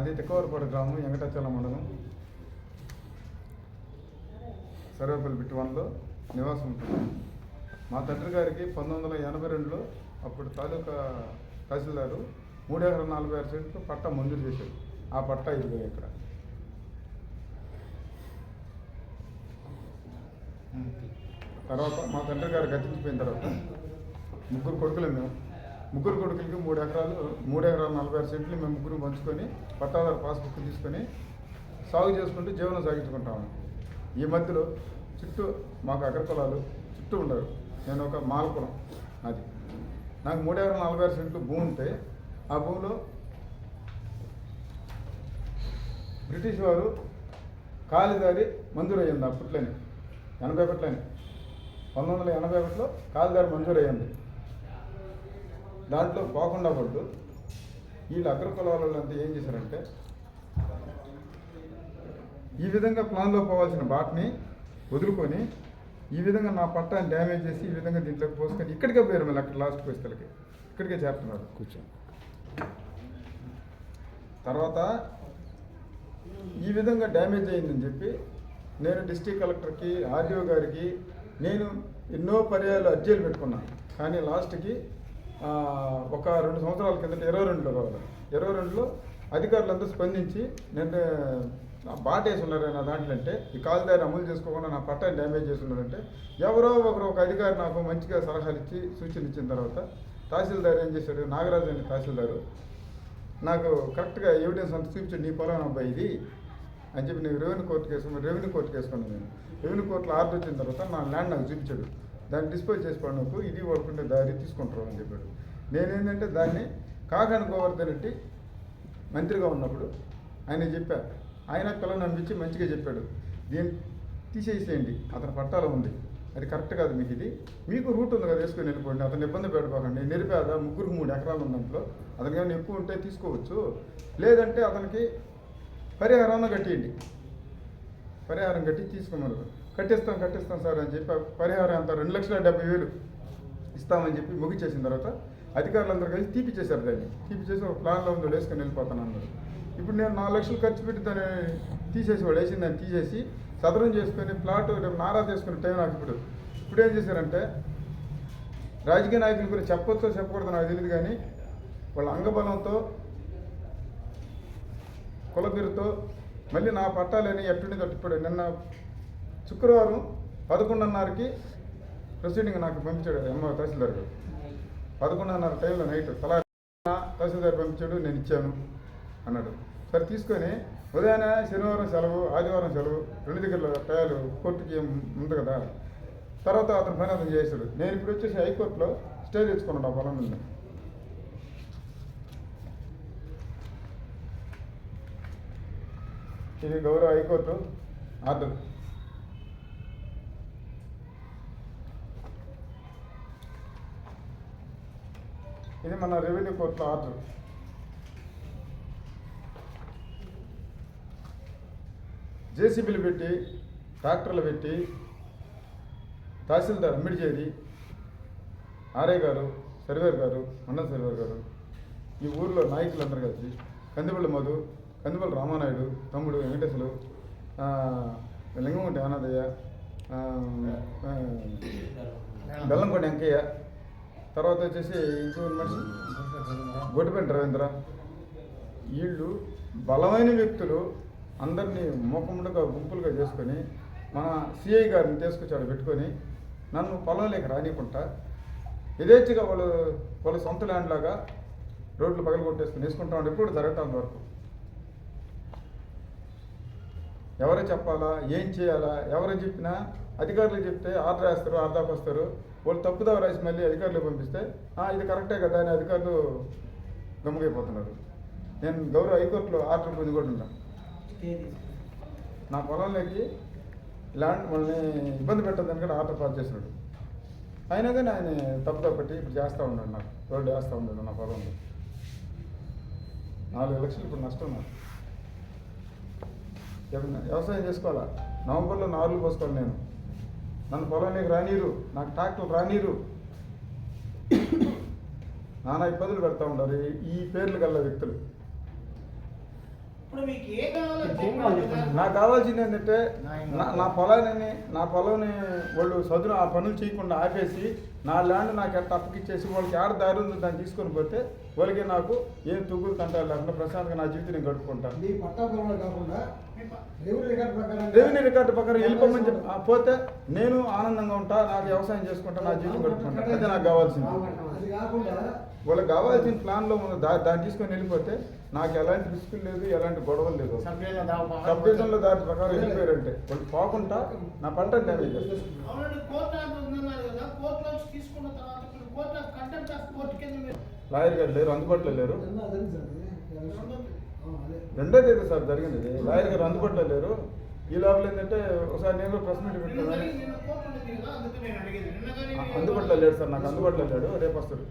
తిక్కవరపాడు గ్రామం వెంకటాచల మండలం. సర్వేపల్లి బిట్టు వన్లో నివాసం ఉంటుంది. మా తండ్రి గారికి పంతొమ్మిది వందల ఎనభై రెండులో అప్పుడు తాలూకా తహసీల్దారు మూడు ఎకరాల నలభై ఆరు సెంట్లు పట్టా మంజూరు చేశారు. ఆ పట్టా ఇదిగో ఇక్కడ. తర్వాత మా తండ్రి గారు గతించిపోయిన తర్వాత ముగ్గురు కొడుకులు మేము. ముగ్గురు కొడుకులకి మూడు ఎకరాలు మూడు ఎకరాలు నలభై ఆరు సెంట్లు మేము ముగ్గురు పంచుకొని పట్టాదారు పాస్బుక్ తీసుకొని సాగు చేసుకుంటూ జీవనం సాగించుకుంటాము ఈ మధ్యలో చుట్టూ మాకు అగ్రకులాలు చుట్టూ ఉండరు. నేను ఒక మాలకులం అది నాకు మూడు ఎకరాలు నలభై ఆరు సెంట్లు భూమి ఉంటే ఆ భూమిలో బ్రిటిష్ వారు కాలిదారి మంజూరయ్యింది అప్పట్లోనే ఎనభై ఒకటిలోనే పంతొమ్మిది వందల ఎనభై ఒకటిలో కాలిదారి మంజూరయ్యింది. దాంట్లో పోకుండా పడ్డు. వీళ్ళు అగ్రకులాలంతా ఏం చేశారంటే ఈ విధంగా ప్లాన్లో పోవాల్సిన బాట్ని వదులుకొని ఈ విధంగా నా పట్టాన్ని డ్యామేజ్ చేసి ఈ విధంగా దీంట్లోకి పోసుకొని ఇక్కడికే పోయారు మళ్ళీ అక్కడ లాస్ట్ పోయిస్తలకి ఇక్కడికే చేస్తున్నారు కూర్చో. తర్వాత ఈ విధంగా డ్యామేజ్ అయిందని చెప్పి నేను డిస్ట్రిక్ట్ కలెక్టర్కి ఆర్డీఓ గారికి నేను ఎన్నో పర్యాలు అర్జీలు పెట్టుకున్నాను కానీ లాస్ట్కి ఒక రెండు సంవత్సరాల కిందట ఇరవై రెండులో కావాలి. ఇరవై రెండులో అధికారులంతా స్పందించి నేను ఆ బాట వేసి ఉన్నారు నా దాంట్లో అంటే ఈ కాలుదారి అమలు చేసుకోకుండా నా పట్టాన్ని డ్యామేజ్ చేసి ఉన్నారంటే ఎవరో ఒకరు ఒక అధికారి నాకు మంచిగా సలహాలు ఇచ్చి సూచనలు ఇచ్చిన తర్వాత తహసీల్దార్ ఏం చేశాడు నాగరాజు అనే తహసీల్దారు. నాకు కరెక్ట్గా ఎవిడెన్స్ అంతా చూపించాడు నీ పొలం అబ్బాయి ఇది. అని చెప్పి నేను revenue court case revenue court కేసుకున్నాను నేను. రెవెన్యూ కోర్టులో ఆర్డర్ వచ్చిన తర్వాత నా ల్యాండ్ నాకు చూపించాడు. దాన్ని డిస్పోజ్ చేసుకోండి నాకు ఇది పడుకుంటే దారి తీసుకుంటారు అని చెప్పాడు. నేనేంటంటే దాన్ని కాకాని గోవర్ధన్ రెడ్డి మంత్రిగా ఉన్నప్పుడు ఆయన చెప్పా ఆయన పిల్లలు నమ్మించి మంచిగా చెప్పాడు. దీన్ని తీసేసేయండి అతని పట్టాలో ఉంది. అది కరెక్ట్ కాదు మీకు ఇది. మీకు రూట్ ఉంది కదా వేసుకొని వెళ్ళిపోండి అతను ఇబ్బంది పెట్టుకోకండి నిరుపేద ముగ్గురు మూడు ఎకరాలు ఉన్నప్పుడు దాంట్లో అతనికి ఏమైనా ఎక్కువ ఉంటే తీసుకోవచ్చు. లేదంటే అతనికి పరిహారాన్ని కట్టేయండి. పరిహారం కట్టి తీసుకున్నారు. కట్టిస్తాం కట్టిస్తాం సార్ అని చెప్పి పరిహారం అంతా రెండు లక్షల డెబ్బై వేలు ఇస్తామని చెప్పి ముగిచేసిన తర్వాత అధికారులందరూ కలిసి తీపిచ్చేశారు దాన్ని. తీపిచ్చేసి ఒక ప్లాన్లో ఉందో వేసుకొని వెళ్ళిపోతాను అన్నారు. ఇప్పుడు నేను నాలుగు లక్షలు ఖర్చు పెట్టి దాన్ని తీసేసి వాడు వేసిన దాన్ని తీసేసి సదరం చేసుకొని ప్లాట్ రేపు నారా చేసుకునే టైం నాకు ఇప్పుడు. ఇప్పుడు ఏం చేశారంటే రాజకీయ నాయకుల గురించి చెప్పొచ్చో చెప్పకూడదు నాకు తెలియదు కానీ వాళ్ళ అంగబలంతో కులబిరుతో మళ్ళీ నా పట్టాలని ఎట్టుండి తట్టిపోయాడు నిన్న శుక్రవారం పదకొండున్నరకి ప్రొసీడింగ్ నాకు పంపించాడు ఎమ్మ తహసీల్దార్ గారు. పదకొండున్నర టైంలో నైట్ తలా తహసీల్దార్ పంపించాడు నేను ఇచ్చాను అన్నాడు. సరే తీసుకొని ఉదయాన్నే శనివారం సెలవు ఆదివారం సెలవు రెండు దగ్గర టయాలు కోర్టుకి ఉంది కదా? తర్వాత అతను పని అతను చేశాడు. నేను ఇప్పుడు వచ్చేసి హైకోర్టులో స్టే తెచ్చుకున్నాడు ఆ పొలం మీద. ఇది గౌరవ హైకోర్టు ఆర్డర్. ఇది మన రెవెన్యూ కోర్టులో ఆర్డర్. జేసీబీలు పెట్టి ట్రాక్టర్లు పెట్టి తహసీల్దార్ అమ్మిడిచేరి ఆర్ఏ గారు సర్వేర్ గారు మండల సర్వేర్ గారు ఈ ఊర్లో నాయకులందరూ కలిసి కందిపల్లి మధు కందిపల్లి రామానాయుడు తమ్ముడు వెంకటేశ్వరు లింగంకొండ అనాథయ్య బెల్లంకొండ వెంకయ్య తర్వాత వచ్చేసి ఇంకో మనిషి గొడ్డిపెంట రవీంద్ర. వీళ్ళు బలమైన వ్యక్తులు అందరినీ మూకముడుగా గుంపులుగా చేసుకొని మన సిఐ గారిని తీసుకొచ్చాడు పెట్టుకొని నన్ను పొలంలోకి రానికుంటా యథేచ్ఛగా వాళ్ళు వాళ్ళ సొంత ల్యాండ్ లాగా రోడ్లు పగలు కొట్టేసుకుని వేసుకుంటా ఉంటే ఇప్పుడు జరగటం వరకు ఎవరు చెప్పాలా? ఏం చేయాలా? ఎవరు చెప్పినా అధికారులు చెప్తే ఆర్డర్ వేస్తారు ఆర్దాకు వస్తారు వాళ్ళు తప్పుదావ రాసి మళ్ళీ అధికారులు పంపిస్తే ఇది కరెక్టే కదా అని అధికారులు గమ్ముగైపోతున్నారు నేను గౌరవ హైకోర్టులో ఆర్డర్ పొంది కూడా ఉన్నా నా పొలంలోకి ల్యాండ్ వాళ్ళని ఇబ్బంది పెట్టదని కూడా ఆర్డర్ పాస్ చేసినాడు అయినా కానీ ఆయన తప్పుదా పెట్టి ఇప్పుడు చేస్తూ ఉన్నాడు నాకు. రోడ్డు వేస్తూ ఉన్నాడు నా పొలంలో. నాలుగు లక్షలు ఇప్పుడు నష్టం నాకు. వ్యవసాయం చేసుకోవాలా? నవంబర్లో నాలుగు పోసుకోవాలి నేను. నన్ను పొలానికి రానీరు నాకు ట్రాక్టర్ రానీరు. నానా ఇబ్బందులు పెడతా ఉంటారు ఈ- ఈ పేర్లు గల వ్యక్తులు. ఇప్పుడు మీకు ఏ కావాలో ఏం కావాలి చెప్పండి. నాకు కావాల్సింది ఏంటంటే నా నా పొలాన్ని నా పొలంని వాళ్ళు సదును ఆ పనులు చేయకుండా ఆపేసి నా ల్యాండ్ నాకు ఎట్ట అప్పకిచ్చేసి వాళ్ళకి ఆడ దారి ఉందో దాన్ని తీసుకొని పోతే వాళ్ళకి నాకు ఏం తుగ్గులు తంటాలు లేకుండా ప్రశాంతంగా నా జీవితం నేను గడుపుకుంటాను. రెవెన్యూ రికార్డు ప్రకారం రెవెన్యూ రికార్డు ప్రకారం వెళ్ళిపోమని చెప్పి పోతే నేను ఆనందంగా ఉంటా నాకు వ్యవసాయం చేసుకుంటా నా జీవితం గడుపుకుంటా. అదే నాకు కావాల్సింది. అది కాకుండా వాళ్ళకి కావాల్సిన ప్లాన్లో ఉన్న దా దాన్ని తీసుకొని వెళ్ళిపోతే నాకు ఎలాంటి రిస్క్ లేదు ఎలాంటి గొడవలు లేదు. సబ్ డివిజన్లో దాని ప్రకారం వెళ్ళిపోయారంటే వాళ్ళు పోకుండా నా పంట డ్యామేజ్ లాయర్ గారు లేరు అందుబాటులో లేరు. రెండో తేదీ సార్ జరిగింది. లాయర్ గారు అందుబాటులో లేరు. ఈ లోపల ఏంటంటే ఒకసారి నేను కూడా ప్రెస్ మీట్ పెట్టాను. అందుబాటులో లేడు సార్ నాకు అందుబాటులో లేడు రేపు వస్తాడు.